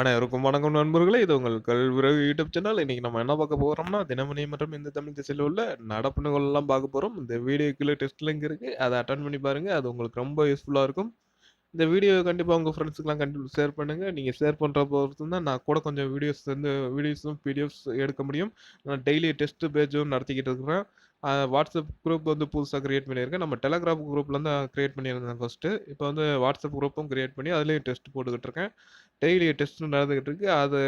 அனைவருக்கும் வணக்கம் நண்பர்களே. இது உங்கள் கல்விறகு யூடியூப் சேனல். இன்றைக்கி நம்ம என்ன பார்க்க போகிறோம்னா தினமணி மற்றும் இந்த தமிழ் திசையில் உள்ள நடப்பு நிகழ்வுலாம் பார்க்க போகிறோம் இந்த வீடியோக்குள்ளே டெஸ்ட் லிங்க் இருக்குது அதை அட்டன் பண்ணி பாருங்கள் அது உங்களுக்கு ரொம்ப யூஸ்ஃபுல்லாக இருக்கும். இந்த வீடியோ கண்டிப்பாக உங்கள் ஃப்ரெண்ட்ஸுக்கெலாம் கண்டிப்பாக ஷேர் பண்ணுங்கள் நீங்கள் ஷேர் பண்ணுற பொறுத்து தான் நான் கூட கொஞ்சம் வீடியோஸ் வந்து வீடியோஸும் பிடிஎஃப்ஸ் எடுக்க முடியும். நான் டெய்லி டெஸ்ட் பேஜும் நடத்திக்கிட்டு இருக்கிறேன். வாட்ஸ்அப் குரூப் வந்து புதுசாக க்ரியேட் பண்ணியிருக்கேன் நம்ம டெலகிராம் குரூப்பில் தான் க்ரியேட் பண்ணியிருந்தேன் ஃபஸ்ட்டு இப்போ வந்து வாட்ஸ்அப் குரூப்பும் க்ரியேட் பண்ணி அதுலேயும் டெஸ்ட் போட்டுக்கிட்டு இருக்கேன். டெய்லி டெஸ்ட் நடந்துக்கிட்டு இருக்கு. அது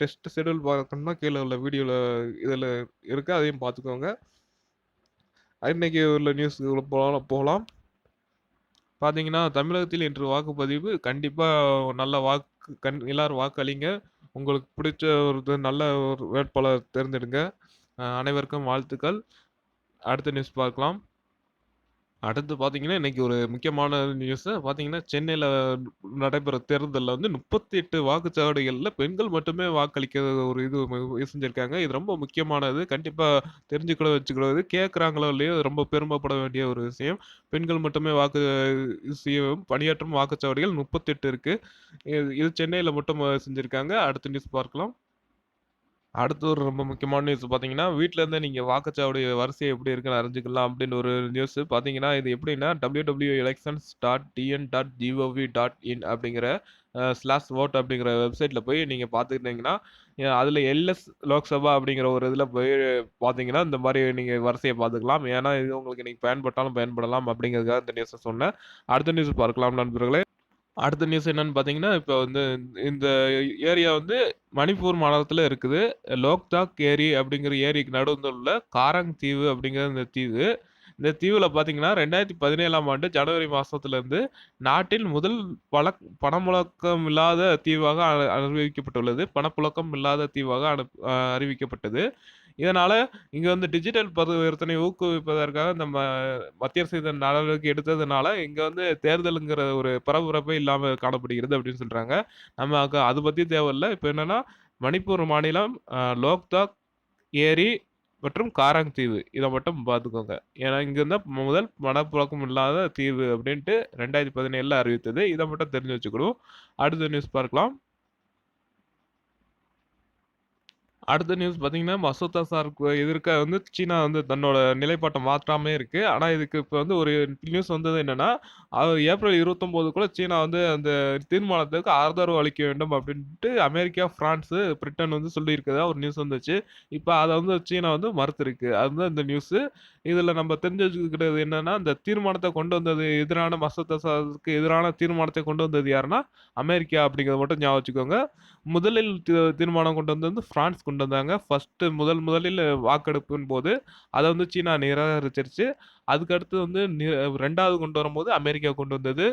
டெஸ்ட் ஷெடியூல் பார்க்கணும்னா கீழே உள்ள வீடியோவில் இதில் இருக்குது அதையும் பார்த்துக்கோங்க. இன்றைக்கி உள்ள நியூஸ்க்குள்ள போகலாம் போகலாம். பார்த்தீங்கன்னா தமிழகத்தில் இன்று வாக்குப்பதிவு கண்டிப்பாக நல்ல வாக்கு கண் எல்லாரும் வாக்களிங்க. உங்களுக்கு பிடிச்ச ஒரு இது நல்ல ஒரு வேட்பாளர் தேர்ந்தெடுங்க. அனைவருக்கும் வாழ்த்துக்கள். அடுத்த நியூஸ் பார்க்கலாம். அடுத்து பார்த்தீங்கன்னா இன்னைக்கு ஒரு முக்கியமான நியூஸ் பார்த்தீங்கன்னா சென்னையில் நடைபெற தேர்தலில் வந்து முப்பத்தி எட்டு வாக்குச்சாவடிகளில் பெண்கள் மட்டுமே வாக்களிக்க ஒரு இது செஞ்சுருக்காங்க. இது ரொம்ப முக்கியமானது. கண்டிப்பாக தெரிஞ்சுக்கூட வச்சுக்கூடாது கேட்குறாங்களோ இல்லையோ ரொம்ப பெருமைப்பட வேண்டிய ஒரு விஷயம். பெண்கள் மட்டுமே வாக்கு செய்யவும் பணியாற்றும் வாக்குச்சாவடிகள் முப்பத்தெட்டு இருக்குது இது சென்னையில் மட்டும் செஞ்சுருக்காங்க. அடுத்த நியூஸ் பார்க்கலாம். அடுத்து ஒரு ரொம்ப முக்கியமான நியூஸ் பார்த்தீங்கன்னா வீட்டிலேருந்து நீங்கள் வாக்குச்சாவடி வரிசை எப்படி இருக்குன்னு அறிஞ்சிக்கலாம் அப்படின்னு ஒரு நியூஸ் பார்த்தீங்கன்னா இது எப்படின்னா W W elections dot T N dot G O V dot in அப்படிங்கிற ஸ்லாஷ் ஓட் அப்படிங்கிற வெப்சைட்டில் போய் நீங்கள் பார்த்துக்கிட்டீங்கன்னா அதில் எல்எஸ் லோக்சபா அப்படிங்கிற ஒரு இதில் போய் பார்த்தீங்கன்னா இந்த மாதிரி நீங்கள் வரிசையை பார்த்துக்கலாம் ஏன்னா இது உங்களுக்கு நீங்கள் பயன்பட்டாலும் பயன்படலாம் அப்படிங்கிறதுக்காக இந்த நியூஸை சொன்னேன். அடுத்த நியூஸ் பார்க்கலாம் நண்பர்களே. அடுத்த நியூஸ் என்னன்னு பார்த்தீங்கன்னா இப்போ வந்து இந்த ஏரியா வந்து மணிப்பூர் மாநிலத்தில் இருக்குது. லோக்தாக் ஏரி அப்படிங்கிற ஏரிக்கு நடுவில் உள்ள காரங் தீவு அப்படிங்கிற இந்த தீவு. இந்த தீவில் பார்த்தீங்கன்னா ரெண்டாயிரத்தி பதினேழாம் ஆண்டு ஜனவரி மாதத்துலேருந்து நாட்டில் முதல் பல பணமுழக்கம் இல்லாத தீவாக அ- அறிவிக்கப்பட்டுள்ளது. பணப்புழக்கம் இல்லாத தீவாக அனு அறிவிக்கப்பட்டது. இதனால் இங்கே வந்து டிஜிட்டல் பரிவர்த்தனை ஊக்குவிப்பதற்காக நம்ம மத்திய அரசு நடவடிக்கை எடுத்ததுனால இங்கே வந்து தேர்தலுங்கிற ஒரு பரபரப்பே இல்லாமல் காணப்படுகிறது அப்படின்னு சொல்கிறாங்க நம்ம அதை அது பற்றி தேவையில்லை. இப்போ என்னன்னா மணிப்பூர் மாநிலம் லோக்தாக் ஏரி மற்றும் காராங் தீவு இதை மட்டும் பார்த்துக்கோங்க. ஏன்னா இங்கே இருந்தால் முதல் மனப்புழக்கம் இல்லாத தீவு அப்படின்ட்டு ரெண்டாயிரத்தி பதினேழில் அறிவித்தது. இதை மட்டும் தெரிஞ்சு வச்சுக்கணும். அடுத்த நியூஸ் பார்க்கலாம். அடுத்த நியூஸ் பார்த்தீங்கன்னா மசோதா அசாருக்கு எதிர்க்க வந்து சீனா வந்து தன்னோட நிலைப்பாட்டை மாற்றாமே இருக்குது ஆனால் இதுக்கு இப்போ வந்து ஒரு நியூஸ் வந்தது என்னென்னா ஏப்ரல் இருபத்தொம்போதுக்குள்ளே சீனா வந்து அந்த தீர்மானத்துக்கு ஆதரவு அளிக்க வேண்டும் அப்படின்ட்டு அமெரிக்கா ஃப்ரான்ஸு பிரிட்டன் வந்து சொல்லியிருக்கதா ஒரு நியூஸ் வந்துச்சு. இப்போ அதை வந்து சீனா வந்து மறுத்திருக்கு. அதுதான் இந்த நியூஸு இதில் நம்ம தெரிஞ்சு வச்சுக்கிறது என்னென்னா இந்த தீர்மானத்தை கொண்டு வந்தது எதிரான மசோதா சாருக்கு எதிரான தீர்மானத்தை கொண்டு வந்தது யாருன்னா அமெரிக்கா அப்படிங்கிறத மட்டும் ஞாபகம் வச்சுக்கோங்க. முதலில் தீ- தீர்மானம் கொண்டு வந்து வந்து பிரான்ஸ் கொண்டு வந்தாங்க. ஃபர்ஸ்ட் முதல் முதலில் வாக்கெடுப்பின் போது அதை வந்து சீனா நிராகரிச்சிருச்சு அதுக்கடுத்து வந்து நி- ரெண்டாவது கொண்டு வரும்போது அமெரிக்கா கொண்டு வந்தது.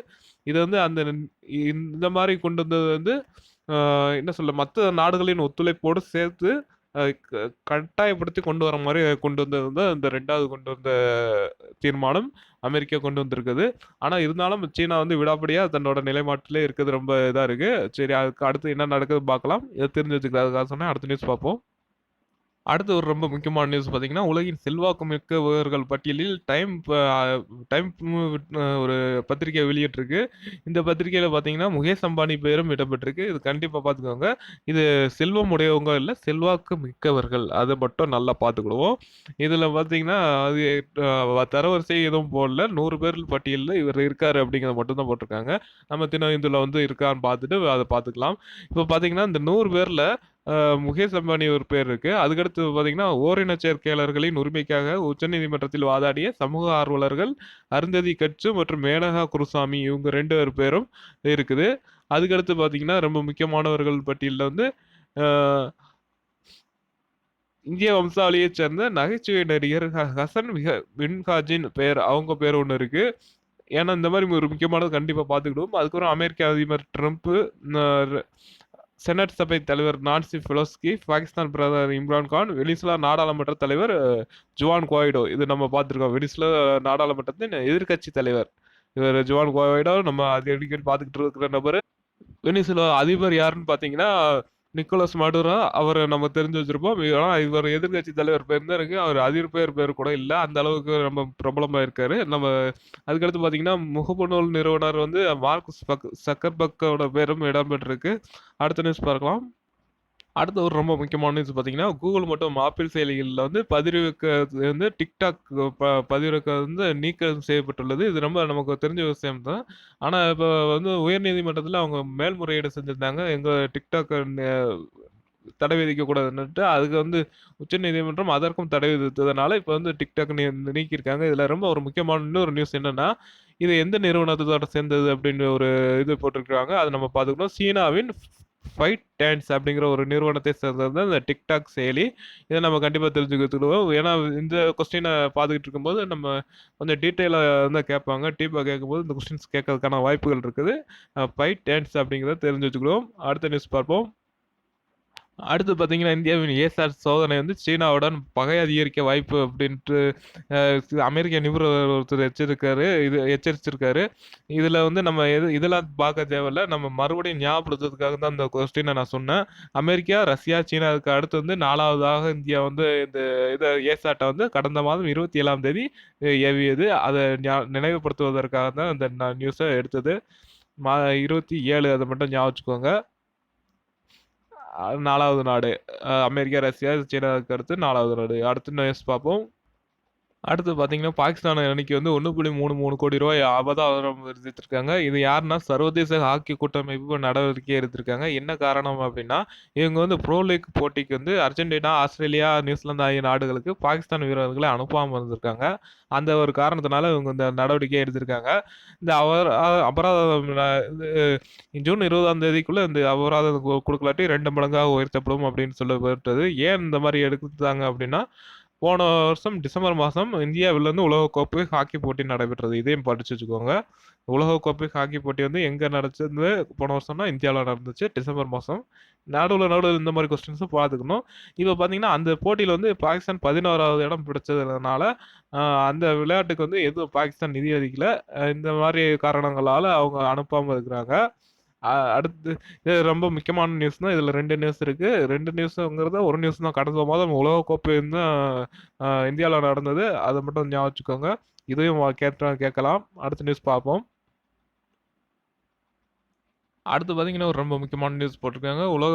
இது வந்து அந்த இந்த மாதிரி கொண்டு வந்தது வந்து என்ன சொல்ல மற்ற நாடுகளின் ஒத்துழைப்போடு சேர்த்து கட்டாயப்படுத்தி கொண்டு வர மாதிரி கொண்டு வந்தது வந்து இந்த ரெண்டாவது கொண்டு வந்த தீர்மானம் அமெரிக்கா கொண்டு வந்திருக்குது. ஆனால் இருந்தாலும் சீனா வந்து விடாப்படியாக தன்னோட நிலைமாட்டிலே இருக்கிறது ரொம்ப இதாக இருக்குது சரி அதுக்கு அடுத்து என்ன நடக்குது பார்க்கலாம். இதை தெரிஞ்சு வச்சுக்கிறதுக்காக சொன்னேன். அடுத்த நியூஸ் பார்ப்போம். அடுத்து ஒரு ரொம்ப முக்கியமான நியூஸ் பார்த்தீங்கன்னா உலகின் செல்வாக்கு மிக்கவர்கள் பட்டியலில் டைம் டைம் ஒரு பத்திரிகை வெளியிட்டிருக்கு. இந்த பத்திரிகையில் பார்த்தீங்கன்னா முகேஷ் அம்பானி பெயரும் இடம்பெற்றிருக்கு. இது கண்டிப்பாக பார்த்துக்கோங்க. இது செல்வம் உடையவங்க இல்லை செல்வாக்கு மிக்கவர்கள் அதை மட்டும் நல்லா பார்த்துக்கிடுவோம் இதில் பார்த்தீங்கன்னா அது தரவரிசை எதுவும் போடல. நூறு பேர் பட்டியலில் இவர் இருக்காரு அப்படிங்கிறத மட்டும் தான் போட்டிருக்காங்க. நம்ம தினம் இதில் வந்து இருக்கான்னு பார்த்துட்டு அதை பார்த்துக்கலாம். இப்போ பார்த்தீங்கன்னா இந்த நூறு பேரில் முகேஷ் அம்பானி ஒரு பேர் இருக்கு. அதுக்கடுத்து பார்த்தீங்கன்னா ஓரின சேர்க்கையாளர்களின் உரிமைக்காக உச்சநீதிமன்றத்தில் வாதாடிய சமூக ஆர்வலர்கள் அருந்ததி கட்சு மற்றும் மேனகா குருசாமி இவங்க ரெண்டு பேரும் இருக்குது. அதுக்கடுத்து பார்த்தீங்கன்னா ரொம்ப முக்கியமானவர்கள் பட்டியலில் வந்து இந்திய வம்சாவளியைச் சேர்ந்த நகைச்சுவை நடிகர் ஹ- ஹசன் மிக மின்ஹாஜின் பெயர் அவங்க பேர் ஒன்று இருக்கு. ஏன்னா இந்த மாதிரி ஒரு முக்கியமானது கண்டிப்பாக பார்த்துக்கிடுவோம் அதுக்கப்புறம் அமெரிக்க அதிபர் ட்ரம்ப்பு செனட் சபை தலைவர் நான்சி ஃபெலோஸ்கி பாகிஸ்தான் பிரதமர் இம்ரான் கான் வெனிசுலா நாடாளுமன்ற தலைவர் ஜுவான் குவாய்டோ. இது நம்ம பார்த்துருக்கோம். வெனிசுலா நாடாளுமன்றத்தின் எதிர்க்கட்சி தலைவர். இவர் ஜுவான் குவாய்டோ நம்ம அது அடிக்கடி பார்த்துக்கிட்டு இருக்கிற நபர். வெனிசுலா அதிபர் யாருன்னு பார்த்தீங்கன்னா நிக்கோலஸ் மடுரோ அவரை நம்ம தெரிஞ்சு வச்சிருப்போம். ஆனா இவர் எதிர்க்கட்சி தலைவர் பேர் தான் இருக்கு. அவர் அதிர் பேர் பேர் கூட இல்லை. அந்த அளவுக்கு ரொம்ப பிரபலமா இருக்காரு. நம்ம அதுக்கடுத்து பார்த்தீங்கன்னா முகப்புநூல் நிறுவனர் வந்து மார்க் சக்கர்பக்கோட பேரும் இடம்பெற்றிருக்கு அடுத்த நியூஸ் பார்க்கலாம். அடுத்து ஒரு ரொம்ப முக்கியமான நியூஸ் பார்த்தீங்கன்னா கூகுள் மற்றும் ஆப்பிள் செயலிகளில் வந்து பதிவிறக்கிறது வந்து டிக்டாக் ப பதிவிறக்க வந்து நீக்கம் செய்யப்பட்டுள்ளது. இது ரொம்ப நமக்கு தெரிஞ்ச விஷயம் தான். ஆனால் இப்போ வந்து உயர்நீதிமன்றத்தில் அவங்க மேல்முறையீடு செஞ்சுருந்தாங்க. எங்கள் டிக்டாக் தடை விதிக்கக்கூடாதுன்னுட்டு அதுக்கு வந்து உச்சநீதிமன்றம் அதற்கும் தடை விதித்ததுனால இப்போ வந்து டிக்டாக் நீ நீக்கியிருக்காங்க. இதில் ரொம்ப ஒரு முக்கியமான இன்னொரு நியூஸ் என்னென்னா இது எந்த நிறுவனத்தோட சேர்ந்தது அப்படின்னு ஒரு இது போட்டிருக்காங்க. அதை நம்ம பார்த்துக்கணும் சீனாவின் ஃபைட் டான்ஸ் அப்படிங்கிற ஒரு நிறுவனத்தை சேர்ந்தது தான் இந்த டிக்டாக் செயலி. இதை நம்ம கண்டிப்பாக தெரிஞ்சுக்கிறதுக்குவோம் ஏன்னா இந்த கொஸ்டினை பார்த்துக்கிட்டு இருக்கும்போது நம்ம கொஞ்சம் டீட்டெயிலாக இருந்தால் கேட்பாங்க. டீப்பாக கேட்கும்போது இந்த கொஸ்டின்ஸ் கேட்கறதுக்கான வாய்ப்புகள் இருக்குது. ஃபைட் டான்ஸ் அப்படிங்கிறத தெரிஞ்சு வச்சுக்கிடுவோம் அடுத்த நியூஸ் பார்ப்போம். அடுத்து பார்த்தீங்கன்னா இந்தியாவின் ஏசார் சோதனை வந்து சீனாவுடன் பகை அதிகரிக்க வாய்ப்பு அப்படின்ட்டு அமெரிக்க நிபுணர் ஒருத்தர் எச்சரிக்காரு. இது எச்சரிச்சிருக்காரு. இதில் வந்து நம்ம எது இதெல்லாம் பார்க்க தேவையில்ல. நம்ம மறுபடியும் ஞாபகப்படுத்துறதுக்காக தான் இந்த கொஸ்டினை நான் சொன்னேன். அமெரிக்கா ரஷ்யா சீனாவுக்கு அடுத்து வந்து நாலாவதாக இந்தியா வந்து இந்த இதை ஏசாட்டை வந்து கடந்த மாதம் இருபத்தி ஏழாம் தேதி ஏவியது. அதை நினைவுபடுத்துவதற்காக தான் இந்த நியூஸை எடுத்தது. மா இருபத்தி ஏழு அதை மட்டும் ஞாபகம் வச்சுக்கோங்க. நாலாவது நாடு. அமெரிக்கா ரஷ்யா சீனாவுக்கு அடுத்து நாலாவது நாடு. அடுத்து நியூஸ் பார்ப்போம். அடுத்து பார்த்தீங்கன்னா பாகிஸ்தான் அன்னைக்கு வந்து ஒன்று புள்ளி மூணு மூணு கோடி ரூபாய் அபதாரம் எடுத்துருக்காங்க. இது யாருன்னா சர்வதேச ஹாக்கி கூட்டமைப்பு நடவடிக்கை எடுத்திருக்காங்க. என்ன காரணம் அப்படின்னா இவங்க வந்து ப்ரோ லீக் போட்டிக்கு வந்து அர்ஜென்டினா ஆஸ்திரேலியா நியூசிலாந்து ஆகிய நாடுகளுக்கு பாகிஸ்தான் வீரர்களை அனுப்பாமல் இருந்திருக்காங்க. அந்த ஒரு காரணத்தினால இவங்க இந்த நடவடிக்கை எடுத்திருக்காங்க. இந்த அவர் அபராதம் ஜூன் இருபதாம் தேதிக்குள்ளே இந்த அபராதம் கொடுக்கலாட்டி ரெண்டு மடங்காக உயர்த்தப்படும் அப்படின்னு சொல்லப்பட்டது. ஏன் இந்த மாதிரி எடுத்தாங்க அப்படின்னா போன வருஷம் டிசம்பர் மாதம் இந்தியாவிலேருந்து உலகக்கோப்பை ஹாக்கி போட்டி நடைபெற்றது. இதையும் படிச்சு வச்சுக்கோங்க. உலகக்கோப்பை ஹாக்கி போட்டி வந்து எங்கே நடந்தது? போன வருஷம்னா இந்தியாவில் நடந்துச்சு. டிசம்பர் மாதம் நடுவில் நடுவில் இந்த மாதிரி கொஸ்டின்ஸும் பார்த்துக்கணும் இப்போ பார்த்தீங்கன்னா அந்த போட்டியில் வந்து பாகிஸ்தான் பதினோராவது இடம் பிடிச்சதுனால அந்த விளையாட்டுக்கு வந்து எதுவும் பாகிஸ்தான் நிதி அளிக்கல இந்த மாதிரி காரணங்களால் அவங்க அனுப்பாமல் இருக்கிறாங்க. அடுத்து இது ரொம்ப முக்கியமான நியூஸ் தான் இதில் ரெண்டு நியூஸ் இருக்குது ரெண்டு நியூஸுங்கிறத ஒரு நியூஸ் தான். கடந்த மாதம் உலகக்கோப்பை தான் இந்தியாவில் நடந்தது. அதை மட்டும் ஞாபகம் வச்சுக்கோங்க. இதையும் கேட்ட கேட்கலாம். அடுத்த நியூஸ் பார்ப்போம். அடுத்து பார்த்தீங்கன்னா ஒரு ரொம்ப முக்கியமான நியூஸ் போட்டிருக்காங்க. உலக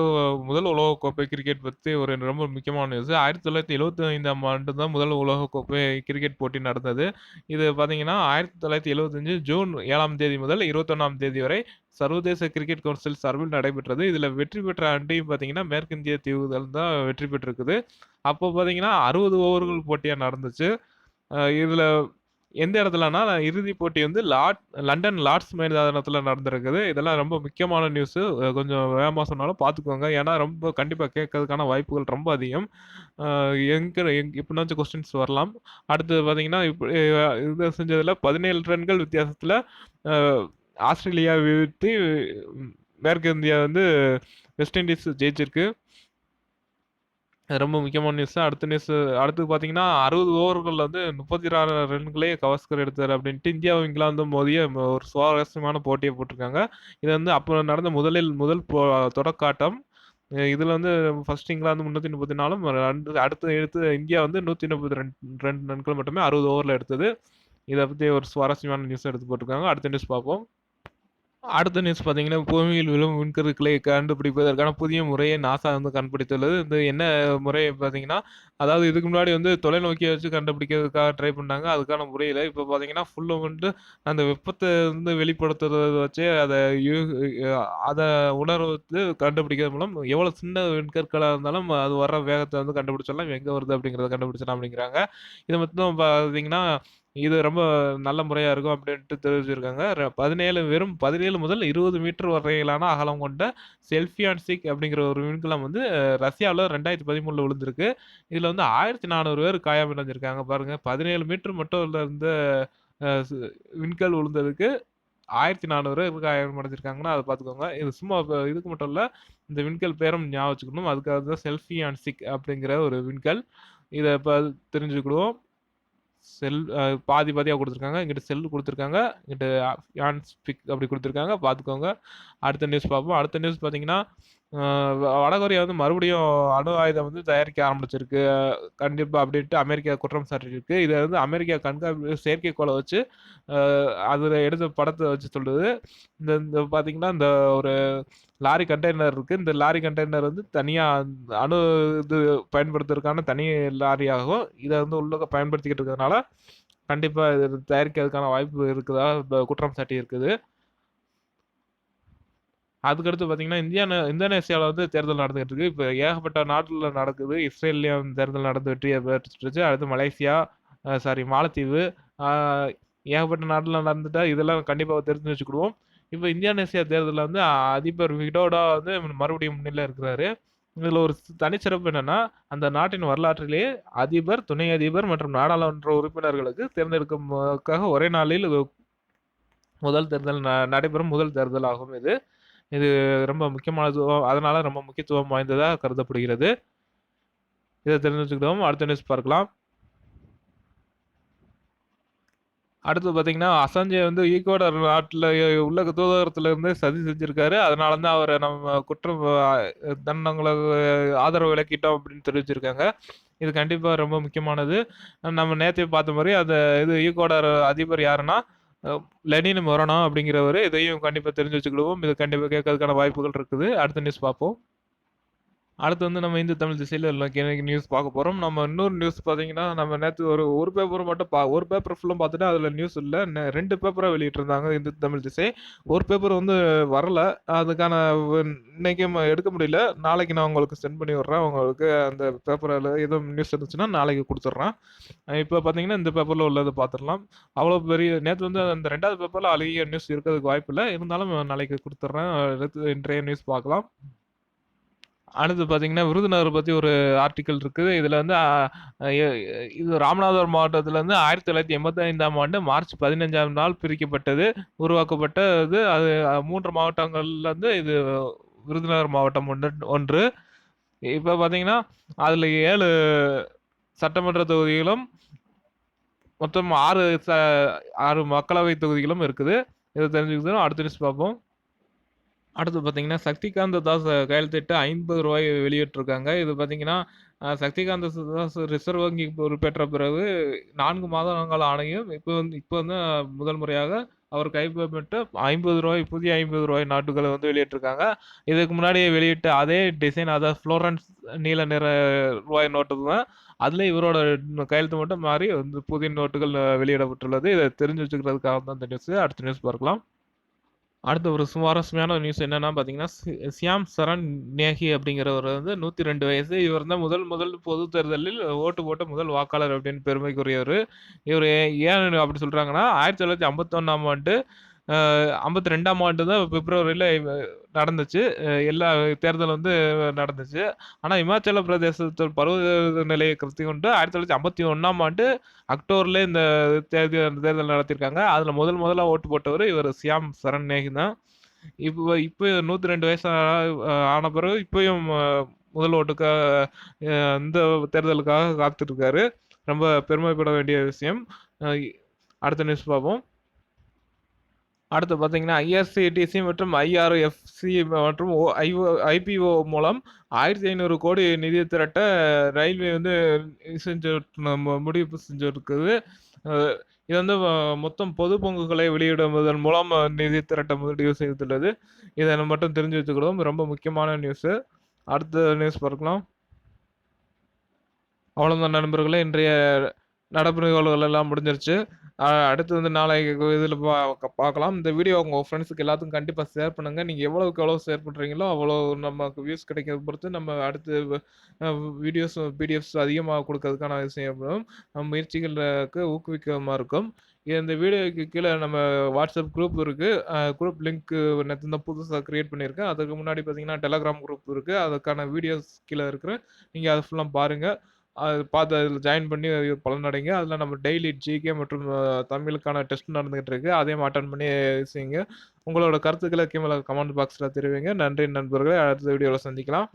முதல் உலகக்கோப்பை கிரிக்கெட் பற்றி ஒரு ரொம்ப முக்கியமான நியூஸ் ஆயிரத்தி தொள்ளாயிரத்தி எழுபத்தி ஐந்தாம் ஆண்டு தான் முதல் உலகக்கோப்பை கிரிக்கெட் போட்டி நடந்தது. இது பார்த்தீங்கன்னா ஆயிரத்தி தொள்ளாயிரத்தி எழுபத்தஞ்சு ஜூன் ஏழாம் தேதி முதல் இருபத்தொன்னாம் தேதி வரை சர்வதேச கிரிக்கெட் கவுன்சில் சார்பில் நடைபெற்றது. இதில் வெற்றி பெற்ற அண்டையும் பார்த்தீங்கன்னா மேற்கிந்திய தீவுகள் தான் வெற்றி பெற்றிருக்குது. அப்போ பார்த்தீங்கன்னா அறுபது ஓவர்கள் போட்டியாக நடந்துச்சு. இதில் எந்த இடத்துலனா இறுதிப் போட்டி வந்து லாட் லண்டன் லார்ட்ஸ் மைதானத்தில் நடந்திருக்குது. இதெல்லாம் ரொம்ப முக்கியமான நியூஸு கொஞ்சம் வேகமாக சொன்னாலும் பார்த்துக்கோங்க ஏன்னா ரொம்ப கண்டிப்பாக கேட்கறதுக்கான வாய்ப்புகள் ரொம்ப அதிகம். எங்கே எங் இப்படினாச்சும் கொஸ்டின்ஸ் வரலாம். அடுத்து பார்த்தீங்கன்னா இப்படி இது செஞ்சதில் பதினேழு ரன்கள் வித்தியாசத்தில் ஆஸ்திரேலியா வீழ்த்தி மேற்கு இந்தியா வந்து வெஸ்ட் இண்டீஸ் ஜெயிச்சிருக்கு. ரொம்ப முக்கியமான நியூஸ் அடுத்த நியூஸ் அடுத்து பார்த்தீங்கன்னா அறுபது ஓவர்களில் வந்து முப்பத்தி ஆறு ரன்களே கவஸ்கர் எடுத்தார் அப்படின்ட்டு இந்தியாவும் இங்கிலாந்தும் மோதிய ஒரு சுவாரஸ்யமான போட்டியை போட்டிருக்காங்க. இது வந்து அப்போ நடந்த முதலில் முதல் போ தொடக்காட்டம். இதில் வந்து ஃபர்ஸ்ட் இங்கிலாந்து முந்நூற்றி முப்பத்தி நாலும் ரெண்டு அடுத்து எடுத்து இந்தியா வந்து நூற்றி முப்பத்தி ரெண்டு ரெண்டு ரன்கள் மட்டுமே அறுபது ஓவரில் எடுத்தது. இதை பற்றி ஒரு சுவாரஸ்யமான நியூஸ் எடுத்து போட்டிருக்காங்க. அடுத்த நியூஸ் பார்ப்போம். அடுத்த நியூஸ் பார்த்தீங்கன்னா பூமியில் விழும் விண்கருக்களை கண்டுபிடிப்பதற்கான புதிய முறையை நாசா வந்து கண்டுபிடித்துள்ளது. இந்த என்ன முறை பார்த்தீங்கன்னா அதாவது இதுக்கு முன்னாடி வந்து தொலைநோக்கியை வச்சு கண்டுபிடிக்கிறதுக்காக ட்ரை பண்ணாங்க. அதுக்கான முறையில் இப்போ பார்த்தீங்கன்னா ஃபுல்லும் வந்து அந்த வெப்பத்தை வந்து வெளிப்படுத்துறத வச்சு அதை யூ அதை உணர்வு கண்டுபிடிக்கிறது மூலம் எவ்வளோ சின்ன விண்கற்களாக இருந்தாலும் அது வர வேகத்தை வந்து கண்டுபிடிச்சிடலாம். எங்கே வருது அப்படிங்கிறத கண்டுபிடிச்சிடலாம் அப்படிங்கிறாங்க. இது மட்டும் பார்த்தீங்கன்னா இது ரொம்ப நல்ல முறையாக இருக்கும் அப்படின்ட்டு தெரிவிச்சிருக்காங்க. பதினேழு வெறும் பதினேழு முதல் இருபது மீட்டர் வரையிலான அகலம் கொண்ட செல்ஃபி செல்ஃபியான்சிக் அப்படிங்கிற ஒரு விண்கலம் வந்து ரஷ்யாவில் ரெண்டாயிரத்தி பதிமூணில் விழுந்திருக்கு. இதில் வந்து ஆயிரத்தி நானூறு பேர் காயமடைஞ்சிருக்காங்க பாருங்கள் பதினேழு மீட்டர் மட்டும் இருந்த விண்கல் விழுந்ததுக்கு ஆயிரத்தி நானூறு காயமடைஞ்சிருக்காங்கன்னா அதை பார்த்துக்கோங்க. இது சும்மா இதுக்கு மட்டும் இல்லை இந்த விண்கல் பேரும் ஞாபகம் வச்சுக்கணும். அதுக்காக தான் செல்ஃபி ஆன்சிக் அப்படிங்கிற ஒரு விண்கல். இதை இப்போ தெரிஞ்சுக்கிடுவோம். செல் பாதி பாதியாக கொடுத்துருக்காங்க. இங்கிட்ட செல் கொடுத்துருக்காங்க. இங்கிட்ட ஆன் ஸ்பிக் அப்படி கொடுத்துருக்காங்க. பார்த்துக்கோங்க அடுத்த நியூஸ் பார்ப்போம். அடுத்த நியூஸ் பார்த்தீங்கன்னா வடகொரியா வந்து மறுபடியும் அணு ஆயுதம் வந்து தயாரிக்க ஆரம்பிச்சிருக்கு. கண்டிப்பா அப்படின்ட்டு அமெரிக்கா குற்றம் சாட்டியிருக்கு. இதை வந்து அமெரிக்கா கண்காணிப்பு செயற்கைக்கோளை வச்சு அதில் எடுத்த படத்தை வச்சு சொல்லுது. இந்த இந்த பார்த்தீங்கன்னா, இந்த ஒரு லாரி கண்டெய்னர் இருக்குது இந்த லாரி கண்டெய்னர் வந்து தனியாக அணு இது பயன்படுத்துறதுக்கான தனி லாரியாகும். இதை வந்து உள்ள பயன்படுத்திக்கிட்டு இருக்கிறதுனால, கண்டிப்பாக இது தயாரிக்கிறதுக்கான வாய்ப்பு இருக்குதா குற்றம் சாட்டி இருக்குது. அதுக்கடுத்து பார்த்தீங்கன்னா, இந்தியா இந்தோனேஷியாவில் வந்து தேர்தல் நடந்துகிட்டு இருக்கு. இப்போ ஏகப்பட்ட நாட்டில் நடக்குது. இஸ்ரேல்லயும் தேர்தல் நடந்து வெற்றிய பெற்றுச்சு. அடுத்து மலேசியா, சாரி மாலத்தீவு, ஏகப்பட்ட நாட்டில் நடந்துட்டா இதெல்லாம் கண்டிப்பாக தெரிஞ்சு வச்சுக்கிடுவோம். இப்போ இந்தோனேசியா தேர்தலில் வந்து அதிபர் விடோடா வந்து மறுபடியும் முன்னிலையில இருக்கிறாரு. இதில் ஒரு தனிச்சிறப்பு என்னென்னா அந்த நாட்டின் வரலாற்றிலேயே அதிபர், துணை அதிபர் மற்றும் நாடாளுமன்ற உறுப்பினர்களுக்கு தேர்ந்தெடுக்கும்க்காக ஒரே நாளில் முதல் தேர்தல் ந நடைபெறும் முதல் தேர்தல் ஆகும் இது. இது ரொம்ப முக்கியமானது. அதனால் ரொம்ப முக்கியத்துவம் வாய்ந்ததாக கருதப்படுகிறது. இதை தெரிஞ்சுக்கிட்டோம் அடுத்த நியூஸ் பார்க்கலாம். அடுத்து பார்த்தீங்கன்னா, அசாஞ்சே வந்து ஈக்குவடர் நாட்டில் உள்ள தூதரகத்துல இருந்து சதி செஞ்சிருக்காரு. அதனால தான் அவர் நம்ம குற்றம் தண்டங்களை ஆதரவு விளக்கிட்டோம் அப்படின்னு தெரிவிச்சிருக்காங்க. இது கண்டிப்பாக ரொம்ப முக்கியமானது. நம்ம நேத்தே பார்த்த மாதிரி அந்த இது ஈக்குவடர் அதிபர் யாருன்னா, லெனின் மொரனோ அப்படிங்கிறவர் இதையும் கண்டிப்பாக தெரிஞ்சு வச்சுக்கிடுவோம். இது கண்டிப்பாக கேட்கறதுக்கான வாய்ப்புகள் இருக்குது. அடுத்த நியூஸ் பார்ப்போம். அடுத்து வந்து நம்ம இந்து தமிழ் திசையில் இன்னைக்கு நியூஸ் பார்க்க போகிறோம் நம்ம இன்னொரு நியூஸ் பார்த்தீங்கன்னா, நம்ம நேற்று ஒரு ஒரு பேப்பர் மட்டும் பா ஒரு பேப்பர் ஃபுல்லும் பார்த்துட்டு அதில் நியூஸ் இல்லை ரெண்டு பேப்பரை வெளியிட்டிருந்தாங்க இந்து தமிழ் திசை. ஒரு பேப்பர் வந்து வரல. அதுக்கான இன்னைக்கு எடுக்க முடியல. நாளைக்கு நான் உங்களுக்கு சென்ட் பண்ணி விடுறேன். உங்களுக்கு அந்த பேப்பரில் எதுவும் நியூஸ் இருந்துச்சுன்னா நாளைக்கு கொடுத்துட்றேன் இப்போ பார்த்தீங்கன்னா, இந்த பேப்பரில் உள்ளதை பார்த்துடலாம். அவ்வளோ பெரிய நேற்று வந்து அந்த ரெண்டாவது பேப்பரில் அழகிய நியூஸ் இருக்கிறதுக்கு வாய்ப்பில்ல. இருந்தாலும் நாளைக்கு கொடுத்துட்றேன் இன்றைய நியூஸ் பார்க்கலாம். அடுத்து பார்த்தீங்கன்னா, விருதுநகர் பற்றி ஒரு ஆர்டிக்கல் இருக்குது. இதில் வந்து அ எ இது ராமநாதபுரம் மாவட்டத்துல இருந்து 1985ஆம் ஆண்டு மார்ச் 15ஆம் நாள் பிரிக்கப்பட்டது. உருவாக்கப்பட்டது. அது மூன்று மாவட்டங்கள்லருந்து இது விருதுநகர் மாவட்டம் ஒன்று ஒன்று. இப்போ பார்த்தீங்கன்னா, அதில் ஏழு சட்டமன்ற தொகுதிகளும் மொத்தம் ஆறு ச ஆறு மக்களவை தொகுதிகளும் இருக்குது. இதை தெரிஞ்சுக்கணும். அடுத்த நியூஸ் பார்ப்போம். அடுத்து பார்த்தீங்கன்னா, சக்திகாந்த தாஸ் கையெழுத்திட்டு ஐம்பது ரூபாய் வெளியிட்டிருக்காங்க. இது பார்த்தீங்கன்னா, சக்திகாந்த தாஸ் ரிசர்வ் வங்கி பொறுப்பேற்ற பிறகு நான்கு மாதங்கள் ஆணையும் இப்போ வந்து இப்போ வந்து முதல் முறையாக அவர் கைப்பற்ற ரூ. 50 புதிய ஐம்பது ரூபாய் நாட்டுகளை வந்து வெளியிட்டிருக்காங்க. இதுக்கு முன்னாடி வெளியிட்ட அதே டிசைன் அதாவது ஃப்ளோரன்ஸ் நீல நிற ரூபாய் நோட்டு தான். அதில் இவரோட கையெழுத்து மட்டும் மாறி வந்து புதிய நோட்டுகள் வெளியிடப்பட்டுள்ளது. இதை தெரிஞ்சு வச்சுக்கிறதுக்காக தான் இந்த நியூஸ். அடுத்த நியூஸ் பார்க்கலாம். அடுத்த ஒரு சுவாரஸ்யமான நியூஸ் என்னன்னா பார்த்தீங்கன்னா, சியாம் சரண் நேகி அப்படிங்கிறவர் வந்து 102 வயசு. இவர் தான் முதல் முதல் பொது தேர்தலில் ஓட்டு போட்ட முதல் வாக்காளர் அப்படின்னு பெருமைக்குரியவர் இவர் ஏன் அப்படி சொல்றாங்கன்னா, 1951ஆம் ஆண்டு ஐம்பத்தி ரெண்டாம் ஆண்டு தான் பிப்ரவரியில் நடந்துச்சு. எல்லா தேர்தல் வந்து நடந்துச்சு. ஆனால் இமாச்சல பிரதேசத்தில் பருவ நிலையை கருத்தில் கொண்டு 1951ஆம் ஆண்டு அக்டோபரில் இந்த தேர்தல் தேர்தல் நடத்தியிருக்காங்க. அதில் முதல் முதலாக ஓட்டு போட்டவர் இவர் சியாம் சரண் நேகி தான். இப்ப இப்ப 102 வயசு ஆன பிறகு இப்பயும் முதல் ஓட்டுக்காக இந்த தேர்தலுக்காக காத்துட்ருக்காரு ரொம்ப பெருமைப்பட வேண்டிய விஷயம். அடுத்த நியூஸ் பார்ப்போம். அடுத்து பார்த்தீங்கன்னா, ஐஆர்சிடிசி மற்றும் ஐஆர்எஃப்சி மற்றும் ஓ ஐஓ ஐபிஓ மூலம் ஆயிரத்தி ஐநூறு கோடி நிதி திரட்ட ரயில்வே வந்து செஞ்சு முடிவு செஞ்சுருக்குது இது வந்து மொத்தம் பொது பங்குகளை வெளியிடுவதன் மூலம் நிதி திரட்ட முடிவு செய்துள்ளது. இதை மட்டும் தெரிஞ்சு வச்சுக்கிறோம் ரொம்ப முக்கியமான நியூஸு அடுத்த நியூஸ் பார்க்கலாம். அவ்வளோதான் நண்பர்களே. இன்றைய நடப்பு நிகழ்வுகள் எல்லாம் முடிஞ்சிருச்சு. அடுத்து வந்து நாளைக்கு இதில் பா பார்க்கலாம். இந்த வீடியோ உங்கள் ஃப்ரெண்ட்ஸுக்கு எல்லாத்துக்கும் கண்டிப்பாக ஷேர் பண்ணுங்கள் நீங்கள் எவ்வளோக்கு எவ்வளோ ஷேர் பண்ணுறீங்களோ அவ்வளோ நமக்கு வியூஸ் கிடைக்கிறத பொறுத்து நம்ம அடுத்து வீடியோஸ் பிடிஎஃப்ஸ் அதிகமாக கொடுக்கறதுக்கான விஷயம் முயற்சிகளுக்கு ஊக்குவிக்கமாக இருக்கும். இந்த வீடியோக்கு கீழே நம்ம வாட்ஸ்அப் குரூப் இருக்குது குரூப் லிங்க் நேற்று தான் புதுசாக க்ரியேட் பண்ணியிருக்கேன். அதுக்கு முன்னாடி பார்த்தீங்கன்னா, டெலகிராம் குரூப் இருக்குது அதுக்கான வீடியோஸ் கீழே இருக்கிற நீங்கள் அதை ஃபுல்லாக பாருங்கள் அது பார்த்து அதில் ஜாயின் பண்ணி பலனடைங்க. அதில் நம்ம டெய்லி ஜிகே மற்றும் தமிழுக்கான டெஸ்ட் நடந்துகிட்டு இருக்கு. அதையும் அட்டன் பண்ணி செய்யுங்க. உங்களோட கருத்துக்களை கீழே கமெண்ட் பாக்ஸில் தெரிவிங்க. நன்றி நண்பர்களை அடுத்த வீடியோவில் சந்திக்கலாம்.